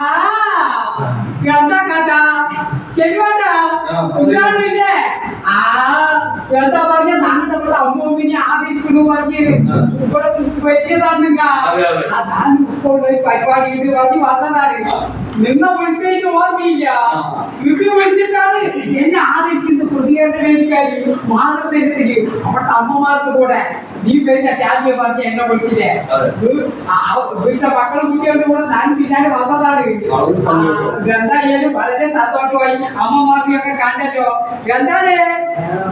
ആ എന്താ കഥ ശരിവാട്ട ഇല്ലേ ആ എന്താ പറഞ്ഞ നമ്മുടെ അമ്മൂമ്മിനെ ആദരിക്കുന്നു പറഞ്ഞ് ഇവിടെ പറ്റിയതാണെങ്ക അതെ, അതെ. അതാണ് സ്കൂളിൽ പരിപാടി ഇത് പറഞ്ഞ് വന്നതാണ് നിന്നെ വിളിച്ചേക്ക് ഓർമ്മയില്ല. നിങ്ങൾ വിളിച്ചിട്ടാണ് എന്നെ ആദരിക്കുന്ന പ്രതികരണ വേദിക്കാരി മാതൃത്വത്തിൽ. അവിടെ അമ്മമാർക്ക് കൂടെ നീ പേരിന്റെ ചാമ്പ്യ പറഞ്ഞ് എന്നെ വിളിച്ചില്ലേ? വീട്ടിലെ മക്കളും കുട്ടികളുടെ കൂടെ ഞാൻ പിന്നാലെ വന്നതാണ്. എന്തായാലും വളരെ സന്തോഷമായി അമ്മമാർക്കൊക്കെ കണ്ടല്ലോ. എന്താണ്?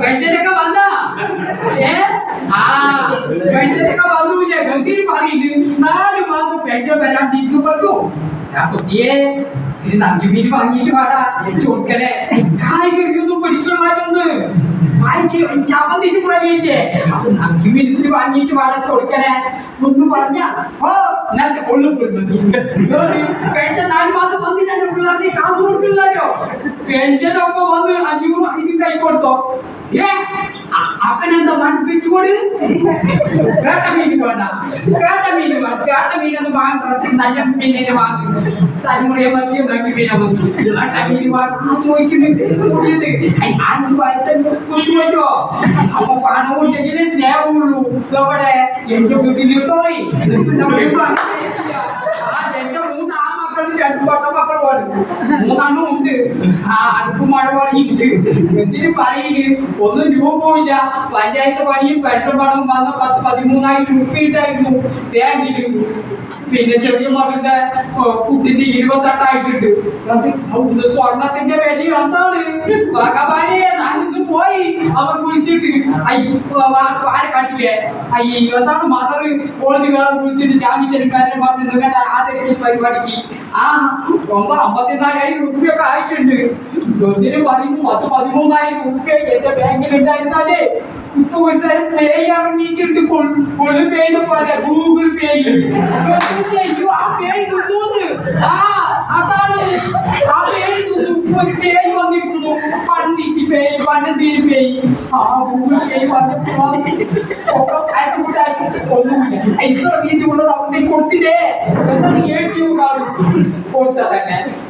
പെൻഷനൊക്കെ വന്ന? ഏ? ആ പെൻഷനൊക്കെ വന്നൂല്ലേ? ഗംഭീരി പറയുന്നു നാല് മാസം പെൻഷൻ വരാൻ തിരിച്ചുപെട്ടു ഞാൻ കുട്ടിയെ നഞ്ചുമീൻ വാങ്ങിയിട്ട് വാടാ. ചോദിക്കണേ കായ്കറിയൊന്നും പിടിക്കണമായിട്ടൊന്ന് കായ്ക്ക് ചവന്നിട്ട് പറയില്ലേ അത് നങ്കിമീൻ ഇതിന് വാങ്ങിയിട്ട് വാടാ ചൊടുക്കനെ ഒന്ന് പറഞ്ഞ ഓ ഞാൻ കൊള്ളു പെൻഷൻ നാല് മാസം വന്നിട്ട് എന്റെ പിള്ളേർക്ക് കാശ് കൊടുക്കില്ലല്ലോ. പെൻഷൻ ഒക്കെ വന്ന് അഞ്ഞൂറ് അതിന് കൈ കൊടുത്തോ. ഏ അപ്പനെന്താ മടുപ്പിച്ചു കൊടു? കേട്ട മീൻ വേണ്ട. കേട്ട മീൻ വേണ്ട. കേട്ട മീനൊന്നും വാങ്ങി നല്ല മീനെ വാങ്ങി തലമുറയെ മതിയും നല്ല മീനെ മതി കേട്ട മീൻ വാങ്ങി ചോദിക്കുന്നുണ്ട് കൂടിയത് ആരും കൊണ്ടുവല്ലോ അപ്പൊ പണം ഉണ്ടെങ്കിലേ സ്നേഹമുള്ളൂ ഇതവിടെ എന്റെ വീട്ടിലിട്ടോയി എന്റെ മൂന്ന് ആ മക്കളും രണ്ട് മൂന്നെണ്ണം ഉണ്ട്. ആ അടുപ്പ് മഴ പണിയുണ്ട് എന്തിനു പറയിൽ ഒന്നും രൂപമില്ല പഞ്ചായത്ത് പണിയും പെട്രോൾ പണവും വന്ന പത്ത് പതിമൂന്നായിരം രൂപ ഉണ്ടായിരുന്നു ബാങ്കിൽ പിന്നെ ചെറിയ മകളുടെ കുട്ടിന്റെ ഇരുപത്തെട്ടായിട്ടുണ്ട് സ്വർണത്തിന്റെ വില എന്താണ്? പോയി. അവർ വിളിച്ചിട്ട് ആരെ കാട്ടില്ലേ അയ്യോ എന്താണ് മദർ കോളേജുകാർ വിളിച്ചിട്ട് ജാമ്യച്ചെടുക്കാരനെ പറഞ്ഞു നിങ്ങളുടെ ആദരിക്കൽ പരിപാടിക്ക്? ആ ഒമ്പ അമ്പത്തിനാലായിരം റുപ്യൊക്കെ ആയിട്ടുണ്ട്. ഒന്നിന് പറയും പത്ത് പതിമൂന്നായിരം റുപ്യ എന്റെ ബാങ്കിൽ ഉണ്ടായിരുന്നാലേ? ഇപ്പൊ ഒരു തരം പേ ഇറങ്ങിയിട്ടുണ്ട്. കൊള്ളു പേന്ന് പോലെ ഗൂഗിൾ പേയിൽ ആ പേ തിന്നൂന്ന്. ആ അതാണ്. ആ പേ തിന്നു. ഒരു പേ വന്നിരിക്കുന്നു. പണന്തീറ്റി പേ പണന്തീരി പേ ആ ഗൂഗിൾ പേ വന്നപ്പോ ഒക്കെ അയച്ചുകൂട്ടായി ഒന്നുമില്ല ഇത്ര വീതിയുള്ളത്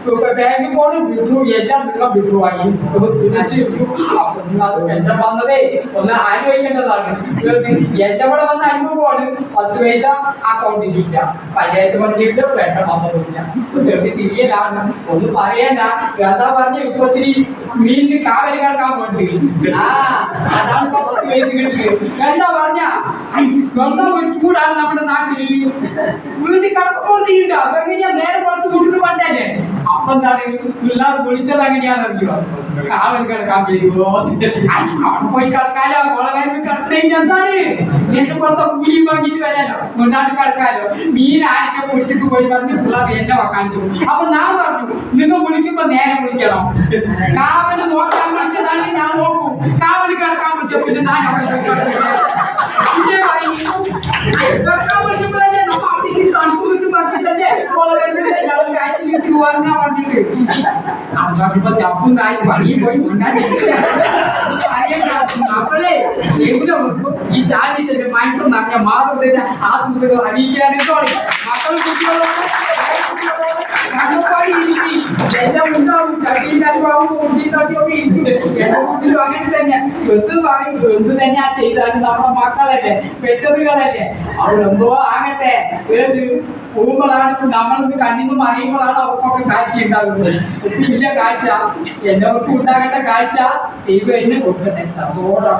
ബാങ്കിൽ പോണം വിഡ്രൂ എല്ലാം നിങ്ങൾ വിഡ്രൂ ആയി. എന്റെ വന്നതേ ഒന്ന് അനുഭവിക്കേണ്ടതാണ്. എന്റെ കൂടെ വന്ന അനുഭവമാണ്. പത്ത് പൈസ അക്കൗണ്ടിൽ ഇല്ല. പഞ്ചായത്ത് പണിയില്ല വന്നതില്ല ചെറിയ തിരിയലാണ്. ഒന്നും പറയണ്ട. എന്താ പറഞ്ഞ ഇപ്പൊ ഇത്തിരി മീനിന് കാവൽ കിടക്കാൻ വേണ്ടി. ആ അതാണ് പത്ത് പൈസ എന്താ പറഞ്ഞ? സ്വന്തം ഒരു ചൂടാണ് നമ്മുടെ നാട്ടിൽ വീട്ടിൽ കിടക്കുമ്പോ തീണ്ട അതെങ്ങനെയാ നേരെ പുറത്ത് കൊണ്ടിട്ട് പണ്ടല്ലേ അപ്പൊ എന്താണ് പിള്ളേർ വിളിച്ചത് അങ്ങനെയാണ് അറിയോ കാവൽ കിടക്കാൻ വരുമോ അവിടെ പോയി കിടക്കാലോ കുളവേമ്പ് കിടക്കുന്നതിന് എന്താണ്? എന്റെ പുറത്തെ കൂലി വാങ്ങിട്ട് വരാലോ? കിടക്കാലോ മീൻ ആരൊക്കെ പിടിച്ചിട്ട് പോയി പറഞ്ഞ് പിള്ളേർ എന്നെ വക്കാണിച്ചു അപ്പൊ ഞാൻ പറഞ്ഞു നിങ്ങൾ വിളിക്കുമ്പോ നേരെ വിളിക്കണം. കാവൽ നോക്കാൻ വിളിച്ചതാണ് ഞാൻ നോക്കും. കാവൽ കിടക്കാൻ വിളിച്ച പിന്നെ ഞാൻ അവിടെ കിടക്കാൻ വിളിച്ചപ്പോഴല്ലേ നമ്മ അവിടെ തണുപ്പ് കിട്ടും പറഞ്ഞിട്ടല്ലേ കുളവേമ്പിലെ കാറ്റിലേക്ക് പോകാനാ പറഞ്ഞിട്ട്. അത് പറഞ്ഞപ്പോ ചപ്പും തായി പണിയും പോയി മുന്നാടി നമ്മളെ എവിടെ ഈ ചാലിന്റെ മനസ്സ് നിറഞ്ഞ മാതൃത്തിന്റെ ആശംസകൾ kucing മക്കളും കുട്ടികളോട് കണ്ണപ്പാടി ഇരിക്കും എല്ലാം ഉണ്ടാവും ചട്ടിയും കരുവാവും കുട്ടി തട്ടിയൊക്കെ ഇരിക്കും എന്റെ വീട്ടിലും അങ്ങനെ തന്നെ എന്ത്? പറയും എന്ത് തന്നെയാ ചെയ്താലും നമ്മുടെ മക്കളല്ലേ പെറ്റതുകളല്ലേ അവരെന്തോ ആകട്ടെ ഏത് പോകുമ്പോഴാണ് നമ്മൾക്ക് കണ്ണിന്ന് മറിയുമ്പോഴാണ് അവർക്കൊക്കെ കാഴ്ച ഉണ്ടാകുന്നത് ഇല്ല കാഴ്ച എല്ലാവർക്കും ഉണ്ടാകേണ്ട കാഴ്ച ദൈവം എന്നെ കൊടുക്കട്ടെ സന്തോഷം